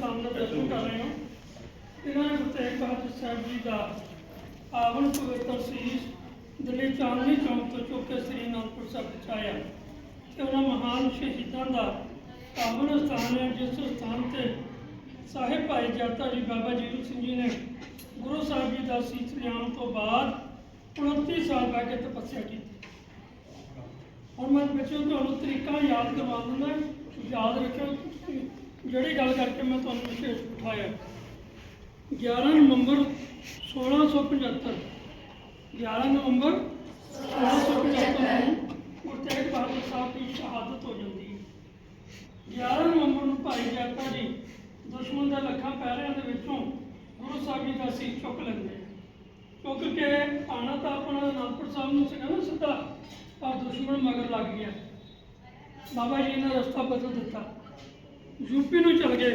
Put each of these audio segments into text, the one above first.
ਦਾ ਦਰਸ਼ਨ ਕਰ ਰਹੇ ਹੋ। ਇਹਨਾਂ ਨੇ ਗੁਰੂ ਤੇਗ ਬਹਾਦਰ ਸਾਹਿਬ ਜੀ ਦਾ ਪਾਵਨ ਪਵਿੱਤਰ ਸੀਸ ਦਿੱਲੀ ਚਾਂਦਨੀ ਚੌਂਕ ਤੋਂ ਚੁੱਕ ਕੇ ਸ੍ਰੀ ਅਨੰਦਪੁਰ ਸਾਹਿਬ ਪਹੁੰਚਾਇਆ ਤੇ ਉਹਨਾਂ ਮਹਾਨ ਸ਼ਹੀਦਾਂ ਦਾ ਪਾਵਨ ਸਥਾਨ ਹੈ ਜਿਸ ਸਥਾਨ ਤੇ ਸਾਹਿਬ ਭਾਈ ਜਾਤਾ ਜੀ ਬਾਬਾ ਜੀਵਨ ਸਿੰਘ ਜੀ ਨੇ ਗੁਰੂ ਸਾਹਿਬ ਜੀ ਦਾ ਸੀਸ ਲਿਆਉਣ ਤੋਂ ਬਾਅਦ 29 ਸਾਲ ਬੈ ਕੇ ਤਪੱਸਿਆ ਕੀਤੀ। ਹੁਣ ਮੈਂ ਬੱਚਿਓ ਤੁਹਾਨੂੰ ਤਰੀਕਾ ਯਾਦ ਕਰਵਾ ਦਿੰਦਾ ਯਾਦ ਰੱਖਿਓ ਜਿਹੜੀ ਗੱਲ ਕਰਕੇ ਮੈਂ ਤੁਹਾਨੂੰ ਵਿਸ਼ੇਸ਼ ਉਠਾਇਆ 11 ਨਵੰਬਰ 1675 11 ਨਵੰਬਰ 1675 ਨੂੰ ਗੁਰੂ ਤੇਗ ਬਹਾਦਰ ਸਾਹਿਬ ਦੀ ਸ਼ਹਾਦਤ ਹੋ ਜਾਂਦੀ ਹੈ। 11 ਨਵੰਬਰ ਨੂੰ ਭਾਈ ਜੈਤਾ ਜੀ ਦੁਸ਼ਮਣ ਦੇ ਲੱਖਾਂ ਪੈਰਿਆਂ ਦੇ ਵਿੱਚੋਂ ਗੁਰੂ ਸਾਹਿਬ ਜੀ ਦਾ ਸੀਸ ਚੁੱਕ ਲੈਂਦੇ ਚੁੱਕ ਕੇ ਆਣਾ ਤਾਂ ਆਪਣਾ ਅਨੰਦਪੁਰ ਸਾਹਿਬ ਨੂੰ ਸੀਗਾ ਨਾ ਸਿੱਧਾ, ਪਰ ਦੁਸ਼ਮਣ ਮਗਰ ਲੱਗ ਗਿਆ। ਬਾਬਾ ਜੀ ਨੇ ਰਸਤਾ ਬਦਲ ਦਿੱਤਾ। ਯੂਪੀ ਨੂੰ ਚਲ ਗਏ।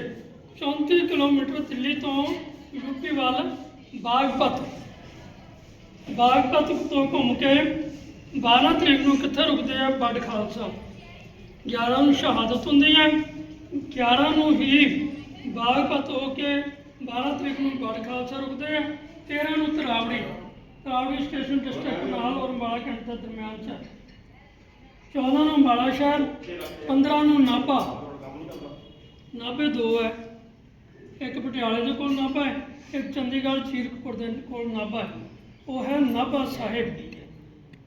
34 ਕਿਲੋਮੀਟਰ ਦਿੱਲੀ ਤੋਂ ਯੂਪੀ ਵੱਲ ਬਾਗਪਤ। ਬਾਗਪਤ ਤੋਂ ਘੁੰਮ ਕੇ 12 ਤਰੀਕ ਨੂੰ ਕਿੱਥੇ ਰੁਕਦੇ ਆ ਬੱਡ ਖਾਲਸਾ? 11 ਨੂੰ ਸ਼ਹਾਦਤ ਹੁੰਦੀ ਹੈ। 11 ਨੂੰ ਹੀ ਬਾਗਪਤ ਹੋ ਕੇ 12 ਤਰੀਕ ਨੂੰ ਬੱਡ ਖਾਲਸਾ ਰੁਕਦੇ ਆ। 13 ਨੂੰ ਤਰਾਵੜੀ। ਤਰਾਵੜੀ ਸਟੇਸ਼ਨ ਡਿਸਟ੍ਰਿਕਟ ਨਾਲ ਔਰ ਅੰਬਾਲਾ ਕੈਂਟ ਦੇ ਦਰਮਿਆਨ ਚ। ਹੈ 14 ਨੂੰ ਅੰਬਾਲਾ ਸ਼ਹਿਰ 15 ਨੂੰ ਨਾਭਾ। ਨਾਭੇ ਦੋ ਹੈ। ਇੱਕ ਪਟਿਆਲੇ ਦੇ ਕੋਲ ਨਾਭਾ ਹੈ, ਇੱਕ ਚੰਡੀਗੜ੍ਹ ਚੀਰਕਪੁਰ ਦੇ ਕੋਲ ਨਾਭਾ ਹੈ। ਉਹ ਹੈ ਨਾਭਾ ਸਾਹਿਬ।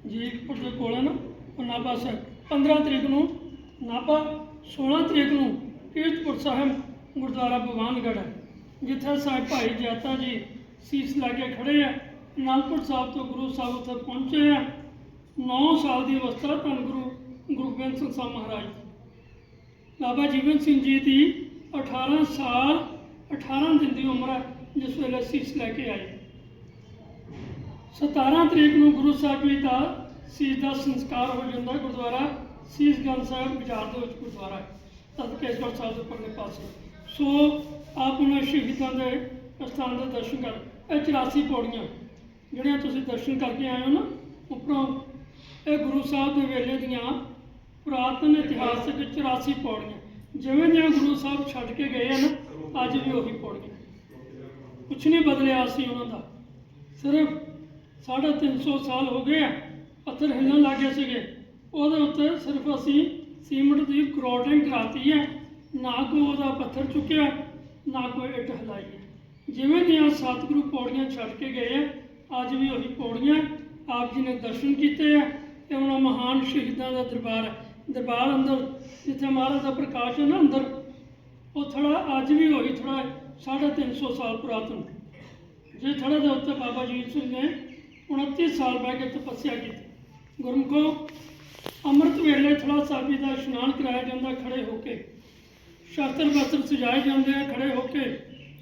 ਜੀਰਕਪੁਰ ਦੇ ਕੋਲ ਹੈ ਨਾ, ਉਹ ਨਾਭਾ ਸਾਹਿਬ। 15 ਤਰੀਕ ਨੂੰ ਨਾਭਾ 16 ਤਰੀਕ ਨੂੰ ਕੀਰਤਪੁਰ ਸਾਹਿਬ, ਗੁਰਦੁਆਰਾ ਭਗਵਾਨਗੜ੍ਹ ਹੈ, ਜਿੱਥੇ ਸਾਹਿਬ ਭਾਈ ਜਾਤਾ ਜੀ ਸੀਸ ਲਾ ਕੇ ਖੜੇ ਆ ਅਨੰਦਪੁਰ ਸਾਹਿਬ ਤੋਂ ਗੁਰੂ ਸਾਹਿਬ ਉੱਥੇ ਪਹੁੰਚੇ ਆ 9 ਸਾਲ ਦੀ ਅਵਸਥਾ ਧੰਨ ਗੁਰੂ ਗੁਰੂ ਗੋਬਿੰਦ ਸਿੰਘ ਸਾਹਿਬ ਮਹਾਰਾਜ ਬਾਬਾ ਜੀਵਨ ਸਿੰਘ ਜੀ ਦੀ 18 ਸਾਲ 18 ਦਿਨ ਦੀ ਉਮਰ ਹੈ, ਜਿਸ ਵੇਲੇ ਸੀਸ ਲੈ ਕੇ ਆਏ। 17 ਤਰੀਕ ਨੂੰ ਗੁਰੂ ਸਾਹਿਬ ਜੀ ਦਾ ਸੀਸ ਦਾ ਸੰਸਕਾਰ ਹੋ ਜਾਂਦਾ ਗੁਰਦੁਆਰਾ ਸੀਸਗੰਜ ਸਾਹਿਬ ਬਾਜ਼ਾਰ ਦੇ ਵਿੱਚ ਗੁਰਦੁਆਰਾ ਹੈ ਤਦਕੇਸ਼ਵਰ ਸਾਹਿਬ ਦੇ ਪਰਲੇ ਪਾਸੇ। ਸੋ, ਆਪ ਉਹਨਾਂ ਸ਼ਹੀਦਾਂ ਦੇ ਸਥਾਨ ਦੇ ਦਰਸ਼ਨ ਕਰ, ਇਹ 84 ਪੌੜੀਆਂ, ਜਿਹੜੀਆਂ ਤੁਸੀਂ ਦਰਸ਼ਨ ਕਰਕੇ ਆਏ ਹੋ ਨਾ, ਉੱਪਰੋਂ, ਇਹ ਗੁਰੂ ਸਾਹਿਬ ਦੇ ਵੇਲੇ ਦੀਆਂ ਪੁਰਾਤਨ ਇਤਿਹਾਸਕ 84 ਪੌੜੀਆਂ ਜਿਵੇਂ ਜਿਵੇਂ ਗੁਰੂ ਸਾਹਿਬ ਛੱਡ ਕੇ ਗਏ ਹਨ, ਅੱਜ ਵੀ ਉਹੀ ਪੌੜੀਆਂ ਕੁਛ ਨਹੀਂ ਬਦਲਿਆ ਸੀ ਉਹਨਾਂ ਦਾ। ਸਿਰਫ 350 ਸਾਲ ਹੋ ਗਏ ਆ, ਪੱਥਰ ਹਿੱਲਣ ਲੱਗੇ ਸੀਗੇ। ਉਹਦੇ ਉੱਤੇ ਸਿਰਫ ਅਸੀਂ ਸੀਮਿੰਟ ਦੀ ਕਰੋਟਿੰਗ ਕਰਾਤੀ ਹੈ। ਨਾ ਕੋਈ ਉਹਦਾ ਪੱਥਰ ਚੁੱਕਿਆ, ਨਾ ਕੋਈ ਇੱਟ ਹਿਲਾਈ ਹੈ। ਜਿਵੇਂ ਦੀਆਂ ਸਤਿਗੁਰੂ ਪੌੜੀਆਂ ਛੱਡ ਕੇ ਗਏ ਆ, ਅੱਜ ਵੀ ਉਹੀ ਪੌੜੀਆਂ, ਆਪ ਜੀ ਨੇ ਦਰਸ਼ਨ ਕੀਤੇ ਆ, ਤੇ ਉਹਨਾਂ ਮਹਾਨ ਸ਼ਹੀਦਾਂ ਦਾ ਦਰਬਾਰ ਹੈ। ਦਰਬਾਰ ਅੰਦਰ, ਜਿੱਥੇ ਮਹਾਰਾਜ ਦਾ ਪ੍ਰਕਾਸ਼ ਹੈ ਨਾ ਅੰਦਰ, ਉਹ ਥੜਾ ਅੱਜ ਵੀ ਹੋਈ ਥੜਾ 350 ਸਾਲ ਪੁਰਾਤਨ। ਜੇ ਥੜੇ ਦੇ ਉੱਤੇ ਬਾਬਾ ਜੀ ਸਿੰਘ ਨੇ 29 ਸਾਲ ਬਹਿ ਕੇ ਤਪੱਸਿਆ ਕੀਤੀ। ਗੁਰਮੁਖੋ, ਅੰਮ੍ਰਿਤ ਵੇਲੇ ਥੜਾ ਸਾਹਿਬ ਜੀ ਦਾ ਇਸ਼ਨਾਨ ਕਰਾਇਆ ਜਾਂਦਾ ਖੜੇ ਹੋ ਕੇ। ਸ਼ਾਸਤਰ ਵਸਤਰ ਸਜਾਏ ਜਾਂਦੇ ਆ ਖੜੇ ਹੋ ਕੇ।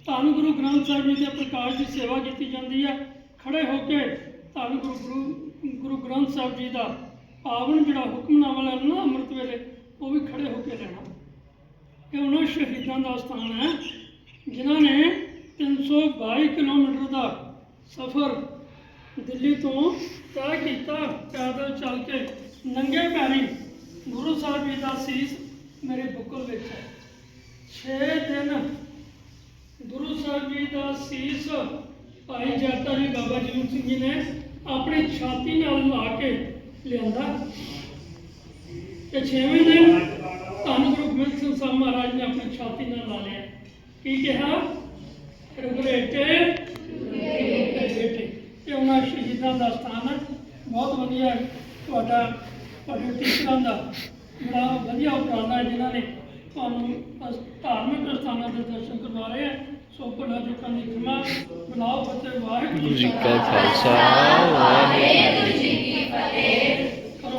ਧੰਨ ਗੁਰੂ ਗ੍ਰੰਥ ਸਾਹਿਬ ਜੀ ਦੇ ਪ੍ਰਕਾਸ਼ ਦੀ ਸੇਵਾ ਕੀਤੀ ਜਾਂਦੀ ਹੈ ਖੜੇ ਹੋ ਕੇ ਧੰਨ ਗੁਰੂ ਗੁਰੂ ਗੁਰੂ ਗ੍ਰੰਥ ਸਾਹਿਬ ਜੀ ਦਾ ਪਾਵਨ ਜਿਹੜਾ ਹੁਕਮਨਾਮਾ ਲੈਣਾ ਨਾ ਅੰਮ੍ਰਿਤ ਵੇਲੇ, ਉਹ ਵੀ ਖੜੇ ਹੋ ਕੇ ਲੈਣਾ। ਇਹ ਉਹਨਾਂ ਸ਼ਹੀਦਾਂ ਦਾ ਸਥਾਨ ਹੈ, ਜਿਨ੍ਹਾਂ ਨੇ 322 ਕਿਲੋਮੀਟਰ ਦਾ ਸਫ਼ਰ ਦਿੱਲੀ ਤੋਂ ਤੈਅ ਕੀਤਾ, ਪੈਦਲ ਚੱਲ ਕੇ ਨੰਗੇ ਪੈਰੀ ਗੁਰੂ ਸਾਹਿਬ ਜੀ ਦਾ ਸੀਸ ਮੇਰੇ ਬੁੱਕਲ ਵਿੱਚ ਹੈ। 6 ਦਿਨ ਗੁਰੂ ਸਾਹਿਬ ਜੀ ਦਾ ਸੀਸ ਭਾਈ ਜਾਤਾ ਜੀ ਬਾਬਾ ਜੀਵਨ ਸਿੰਘ ਜੀ ਨੇ ਆਪਣੀ ਛਾਤੀ ਨਾਲ ਲਾ ਕੇ ਲਿਆਂਦਾ ਤੇ 6ਵੇਂ ਦਿਨ ਧੰਨ ਗੁਰੂ ਗੋਬਿੰਦ ਸਿੰਘ ਸਾਹਿਬ ਮਹਾਰਾਜ ਨੇ ਆਪਣੀ ਛਾਤੀ ਨਾਲ ਲਾ ਲਿਆ। ਕੀ ਕਿਹਾ? ਰਗਰੇਟੇ ਰਗਰੇਟੇ ਇਹ ਉਹਨਾਂ ਸ਼ਹੀਦਾਂ ਦਾ ਸਥਾਨ ਹੈ। ਬਹੁਤ ਵਧੀਆ ਤੁਹਾਡਾ ਤੁਹਾਡੇ ਟੀਚਰਾਂ ਦਾ ਬੜਾ ਵਧੀਆ ਉਪਰਾਲਾ ਹੈ ਜਿਨ੍ਹਾਂ ਨੇ ਤੁਹਾਨੂੰ ਧਾਰਮਿਕ ਸਥਾਨਾਂ ਦੇ ਦਰਸ਼ਨ ਕਰਵਾ ਰਹੇ ਆ ਸੋ ਭਲਾ ਜੁਕਾਂ ਦੀ ਖਿਮਾ ਬਲਾਓ ਫਤਿਹ ਵਾਹਿਗੁਰੂ ਜੀ ਕਾ ਖਾਲਸਾ। ਵਾਹਿਗੁਰੂ Amen.